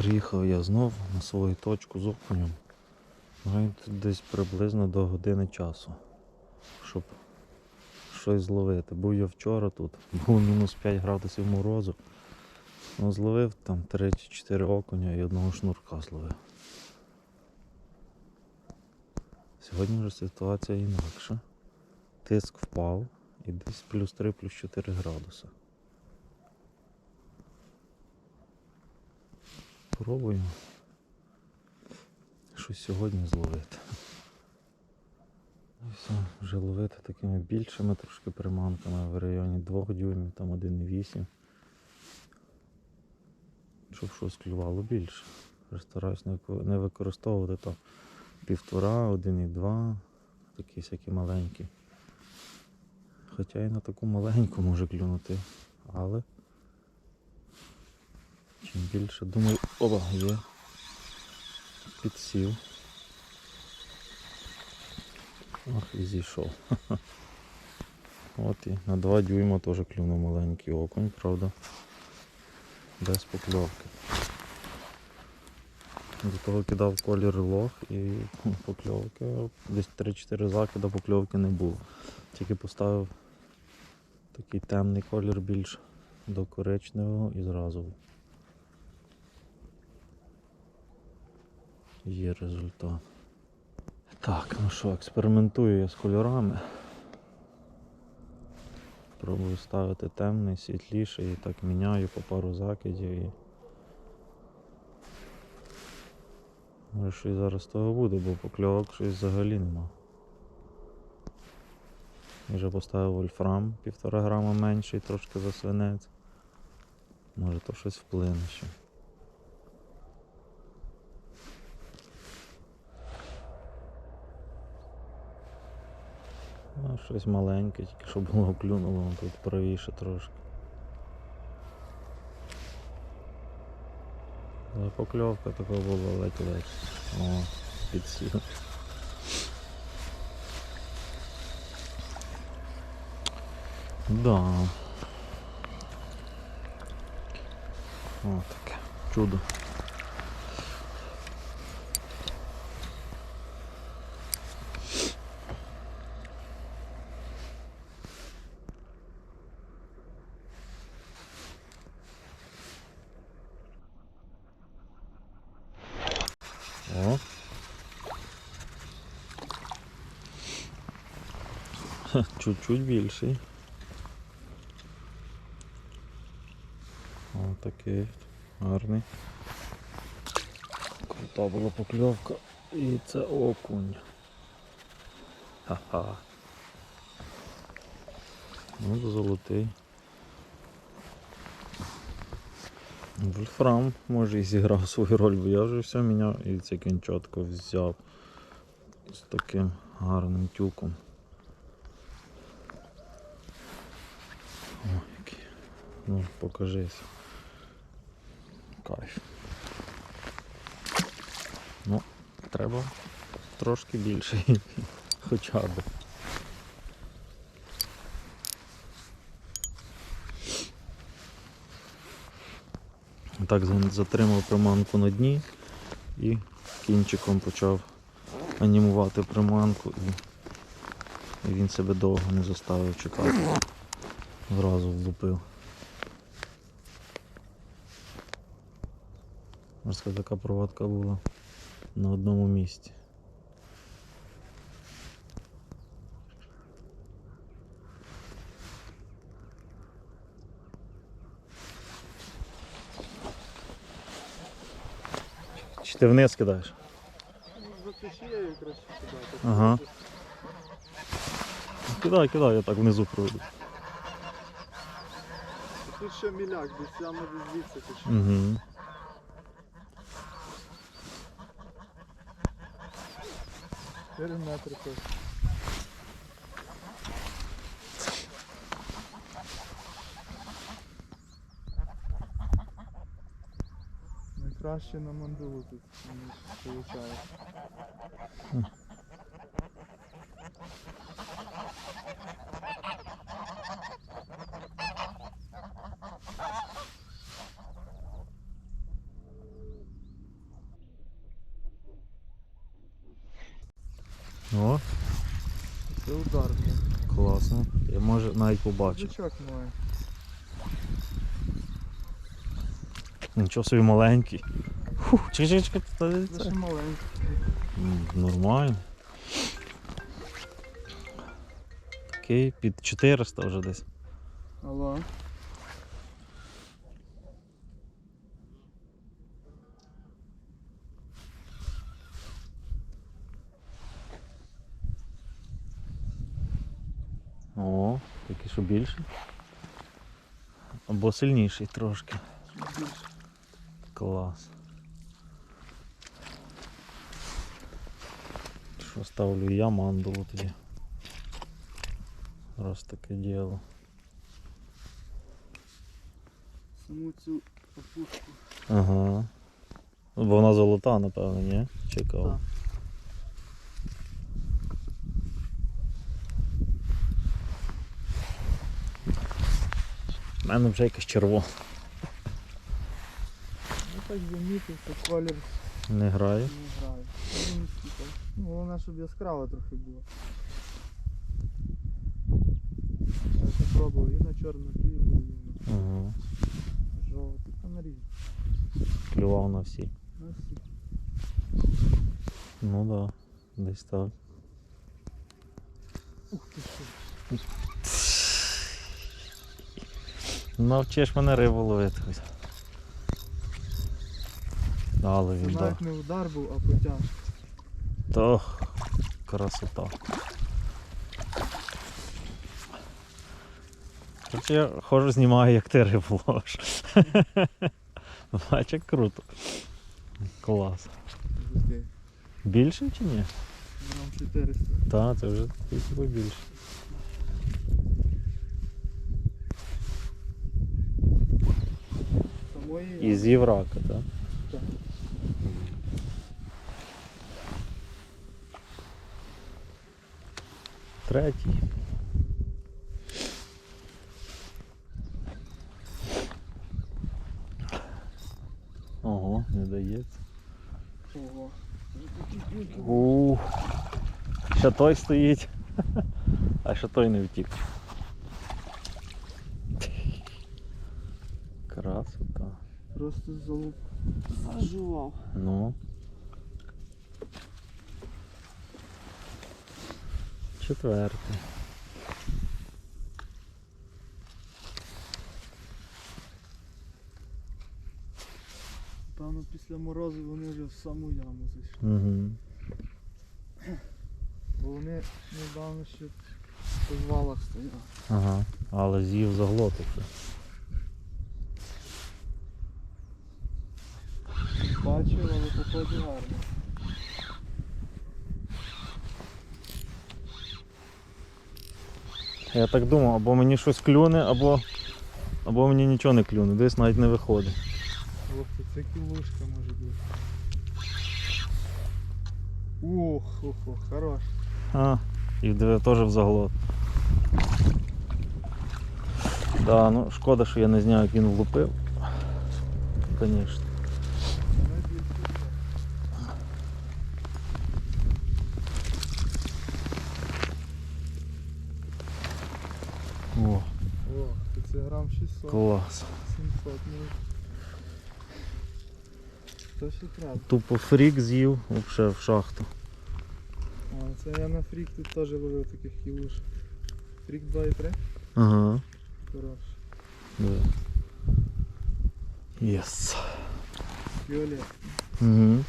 Приїхав я знов на свою точку з окунем. Тут десь приблизно до години часу, щоб щось зловити. Був я вчора тут, було мінус 5 градусів морозу. Ну, зловив там 3-4 окуня і одного шнурка зловив. Сьогодні вже ситуація інакша. Тиск впав і десь плюс 3, плюс 4 градуси. Пробуємо щось сьогодні зловити. І все, вже ловити такими більшими трошки приманками в районі 2 дюймів, там 1,8. Щоб щось клювало більше. Стараюсь не не використовувати там півтора, 1,2, такі всякі маленькі. Хоча і на таку маленьку може клюнути, але чим більше, думаю, оба є. Підсів. Ох, і зійшов. От і на 2 дюйма теж клюнув маленький окунь, правда. Без покльовки. До того кидав колір лох і покльовки. Десь 3-4 закида покльовки не було. Тільки поставив такий темний колір більш до коричневого і зразу є результат. Так, ну що, експериментую я з кольорами. Пробую ставити темний, світліший і так міняю по пару закидів і. Може щось зараз того буде, бо покльовок щось взагалі нема. Вже поставив вольфрам півтора грама менший, трошки за свинець. Може то щось вплине ще. Ну, щось маленьке, тільки що було клюнуло, тут правіше трошки. Але покльовка така була ледь-ледь. О, підсів. Да. О, таке чудо. Чуть-чуть більший. О, такий гарний. Крута була покльовка. І це окунь. Ха-ха. Ну, золотий. Вольфрам може і зіграв свою роль, бо я вже все міняв і це кінчатко взяв з таким гарним тюком. О, який. Ну, покажись. Кайф. Ну, треба трошки більше, хоча б. Так затримав приманку на дні і кінчиком почав анімувати приманку і, він себе довго не заставив чекати. Зразу влупив. Ось така проводка була на одному місці. Чи ти вниз кидаєш? За течією краще кидати. Ага. Кидай, кидай, я так внизу пройду. Тут ще міляк, десь саме звідси тече. Угу. Чотири метри теж. Найкраще на мандулу тут, виходить. О, Це удар, блін. класно. Я може навіть побачив. Бичок має. Нічого собі маленький. Фух, чекай, чекай, Це ще маленький. Нормально. Такий під 400 вже десь. Алло. більший. Або сильніший трошки. Більше. Клас. Що ставлю я мандулу тоді. Раз таке діло. Саму цю опушку. Ага. Бо вона золота, напевно, ні? Цікаво. Так. Мене вже якась червона. Ну так замітив, що колір Не грає. не грає. Ну, Ну, головне, щоб яскрава трохи була. Я попробував і на чорну білу, і Ага. на жовту, та на різні. Клював на всі. На всі. Ну да, десь так. Ух ти що. Навчиш мене рибу ловити. хоч. Але він да. навіть не удар був, а потяг. То красота. Короче, я ходжу знімаю, як ти рибу ловиш. Бач, як круто. Клас. Більше чи ні? Грам 400. Так, це вже більше. Самої І Єврака, так? Так. Третій. Ого, не дається. Ого. Ух. Ще той стоїть, а ще той не втік. Красота. Просто залуп. Зажував. Ну. Четвертий. Певно, після морозу вони вже в саму яму зайшли. Угу. Бо вони недавно ще по звалах стояли. Ага. Але з'їв заглотив. Бачив, гарно. Я так думав, або мені щось клюне, або, або мені нічого не клюне, десь навіть не виходить. Ох, це кілушка може бути. Ух, ух, ух, хорош. А, і теж в заглот. Да, ну шкода, що я не знаю, як він влупив. Звісно. 700. Клас. Ну. Тупо фрік з'їв вообще в шахту. А, це я на фрік тут теж ловив таких кілуш. Фрік 2 і 3. Ага. Хорош. Да. Єс. Фіолет. Угу.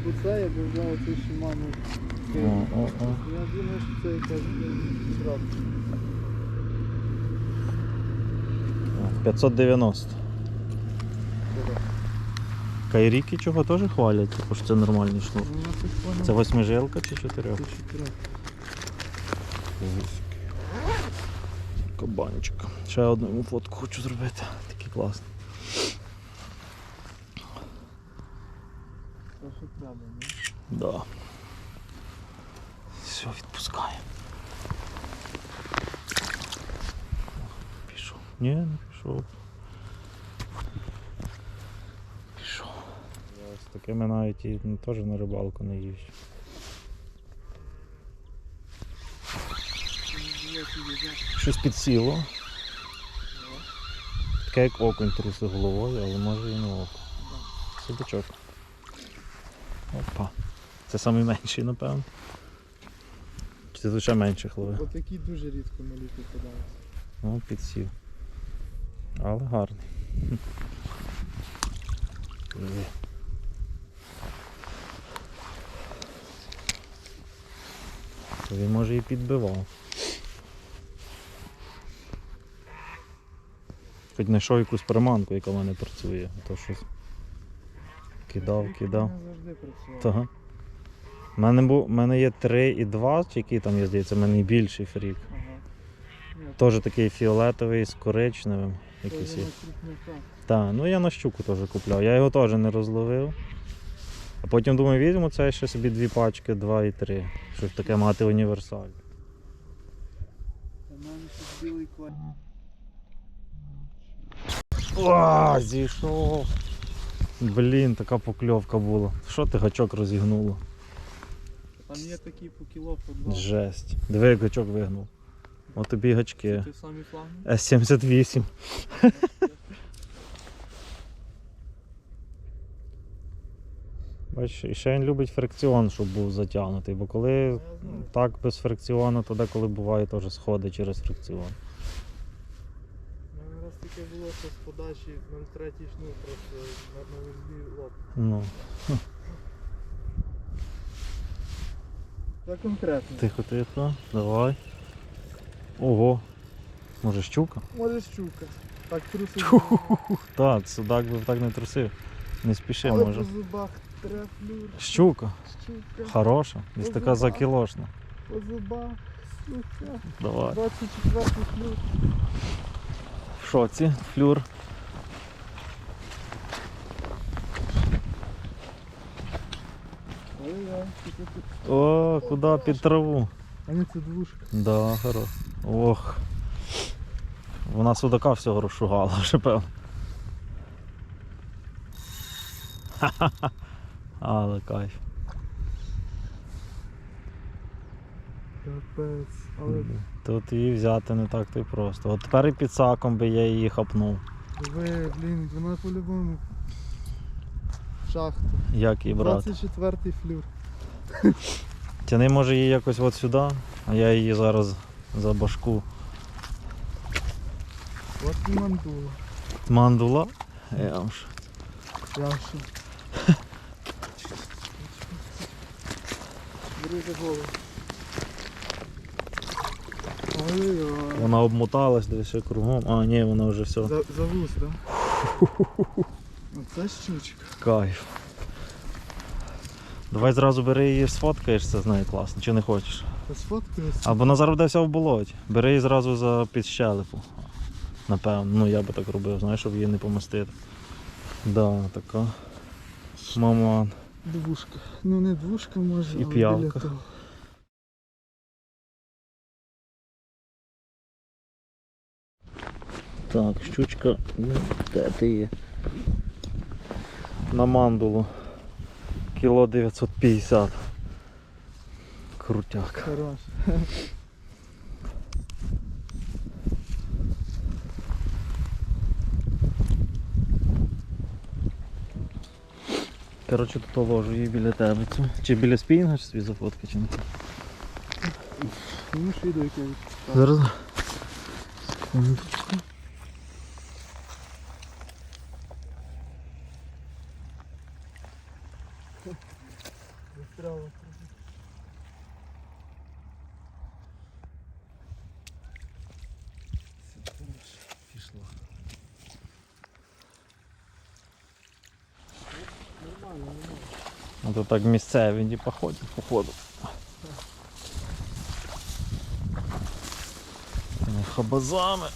Або це, або взяв цей о. Я думаю, що це якась брат. 590. Кайріки чого теж хвалять, тому що це нормальний шнур. Ну, я. Це восьмижилка чи чотирьох? Це чотирьох. Кабанчик. Ще одну йому фотку хочу зробити. Такий класний. Що треба, ні? Да. все, відпускає. Пішов. Ні, не пішов. Пішов. Я з такими навіть і теж на рибалку не їжджу. Щось підсіло. Таке як окунь труси головою, але може і не окунь. Судачок. Опа. Це найменший, напевно. Чи це лише менших ловив? Отакі дуже рідко малі попадаються. Ну, підсів. Але гарний. Він може і підбивав. Хоч знайшов якусь приманку, яка в мене працює, а то щось кидав, кидав. У мене, мене є 3 і 2, чи які там є, здається, в мене більший фрік. Ага. Теж такий фіолетовий з коричневим. Якийсь є. Так, ну я на щуку теж купляв. Я його теж не розловив. А потім думаю, візьму це ще собі дві пачки, два і три. Щоб таке мати універсаль. У. О, зійшов. Блін, така покльовка була. Що ти гачок розігнуло? Там є такі по кіло, по два. Жесть. Диви, як гачок вигнув. От тобі гачки. Ти самі флаги? С78. Бачиш, і ще він любить фрикціон, щоб був затягнутий, бо коли так без фрикціону, то деколи буває теж сходи через фрикціон. Таке було, що з подачі 0,3 шнур просто на, вузлі лоб. Ну, Це конкретно. тихо, тихо, давай. Ого. Може щука? Може щука. Так трусить. Так, судак би так не трусив. Не спіши, Але може. по зубах треплюр. Щука. Щука. Хороша. Десь така закілошна. По зубах. Сука. Давай. 24 флюр. Шоці, флюр. О, куди під траву? А ні, це двушка. Да, хоро. Ох. Вона судака всього розшугала вже певно. Але кайф. Капець. Але Тут її взяти не так то й просто. От тепер і під саком би я її хапнув. ви, блін, вона по-любому. Шахта. Як її брати? 24-й флюр. Тяни може її якось от сюди, а я її зараз за башку. От і мандула. Мандула. Я вам ж. Я ще. Бери за голову. Ой-ой-ой. Вона обмоталась десь кругом. А, ні, вона вже все. За, за вуз, так? Оце щучка. Кайф. Давай зразу бери її сфоткаєшся з нею класно, чи не хочеш? Та. Або вона зараз буде вся в болоті. Бери її зразу за під щелепу. Напевно, ну я би так робив, знаєш, щоб її не помастити. Да, така. Маман. Двушка. Ну не двушка може, І але біля того. Так, щучка. ну, Де ти є? На мандулу. Кіло 950. Крутяк. Хорош. Коротше, тут ложу її біля тебе. Чи біля спінга, чи собі зафотка, чи не. Ну ж відео яке. Зараз. Застряла. Пішло. Нормально, нормально. Ну то так місцеві не походять, походу. Хабазами.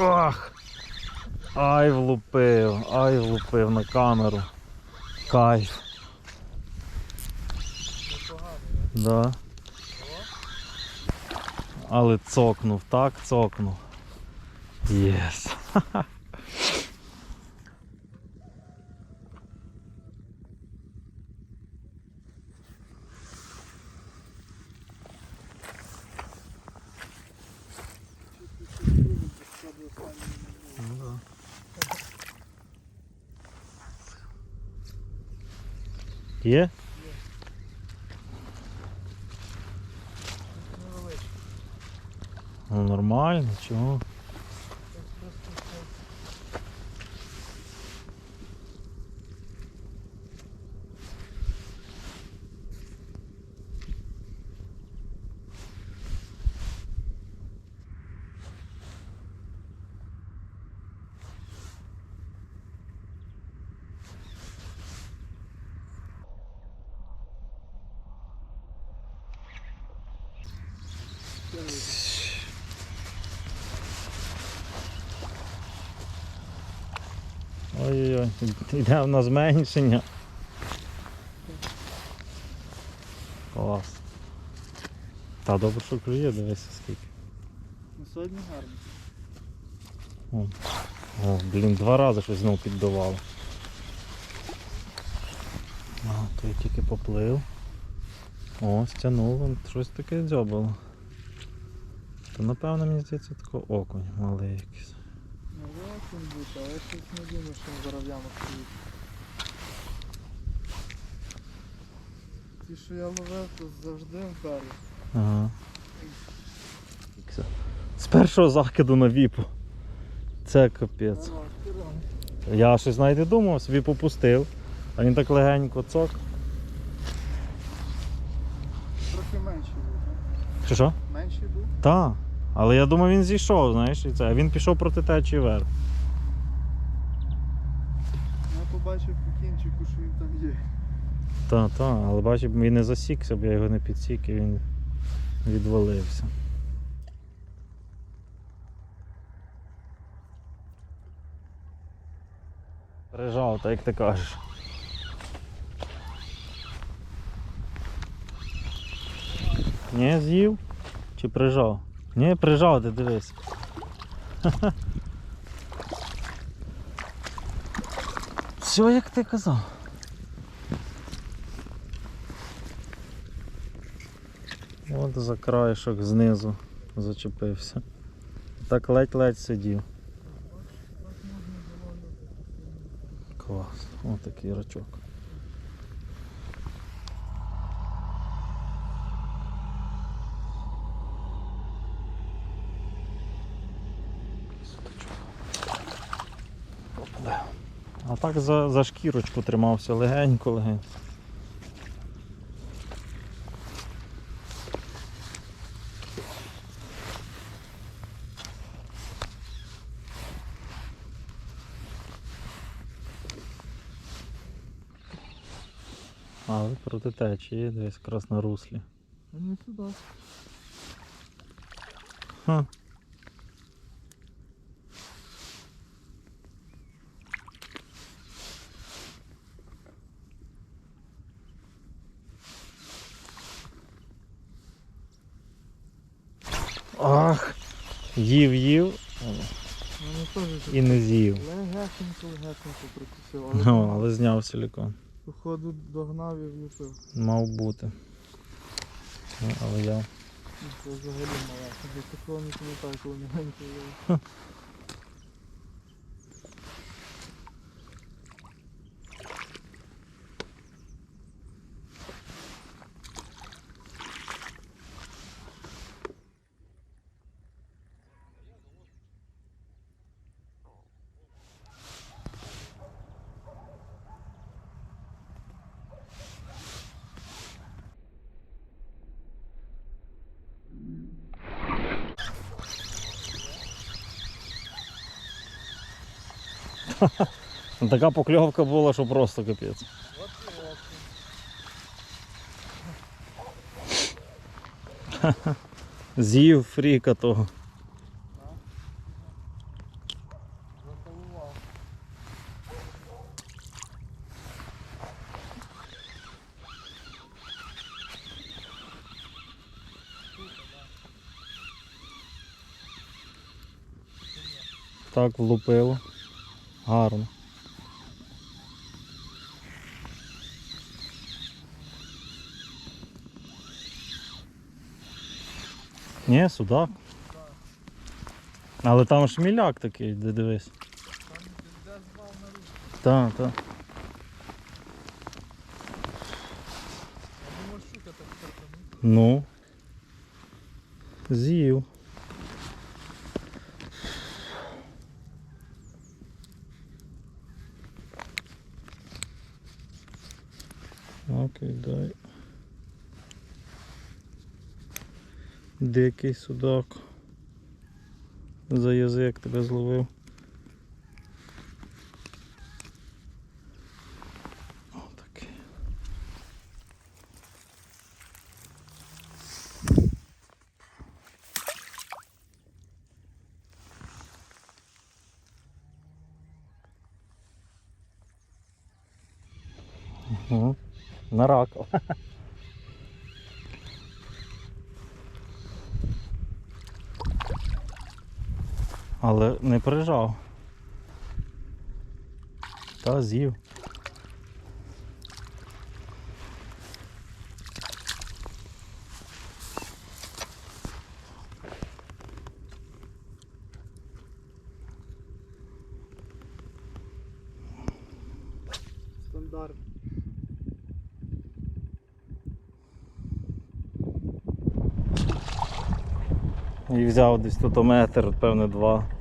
Ах! Ай влупив, ай влупив на камеру. Кайф. Да. Але цокнув, так цокнув. Єс. Ну Є? Ну нормально, чого? Так просто це. Ой-ой-ой, йде в нас зменшення. Клас. Та добре, що клює, дивися скільки. Ну сьогодні гарно. О, блін, два рази щось знову піддавало. А, той тільки поплив. О, стягнув, щось таке дзьобало. То напевно мені здається тако окунь малий якийсь. Ну він бути, але щось не думаю, що ямах стоїть. Ті, що я ловив, то завжди вдарив. Ага. З першого закиду на віпу. Це капець. Я щось навіть не думав, собі попустив. А він так легенько цок. Трохи менший був, так? Чи що? Менший був? Так. Але я думав, він зійшов, знаєш, і це. А він пішов проти течії вверх. Я побачив по кінчику, що він там є. Так, так, але бачив, він не засікся, бо я його не підсік і він відвалився. Прижав, так як ти кажеш. Ні, з'їв? Чи прижав? Ні, прижав, ти дивись. Все, як ти казав. От за краєшок знизу зачепився. Так ледь-ледь сидів. Клас. Ось такий рачок. Так за, за шкірочку тримався легенько-легенько. Але проти течії десь якраз на руслі. Не сюди. Ха. Ах, їв, їв Мене теж і не з'їв. Легесенько прикусив, але, Ну, але зняв силікон. походу догнав і вліпив. Мав бути. Ну, але я. Ну, Це взагалі мала. Я такого не пам'ятаю, коли маленький. Така покльовка була, що просто капець. З'їв фріка того. Так влупило. Гарно. Ні, судак. Але там шміляк такий, де дивись. Там де звав на руку. Так, так. Ну. З'їв. Окей, дай. Дикий судак. За язик тебе зловив. Отакий. Угу. На рака. Але не прижав. Та з'їв. Стандарт. І взяв десь тут метр, певне, два.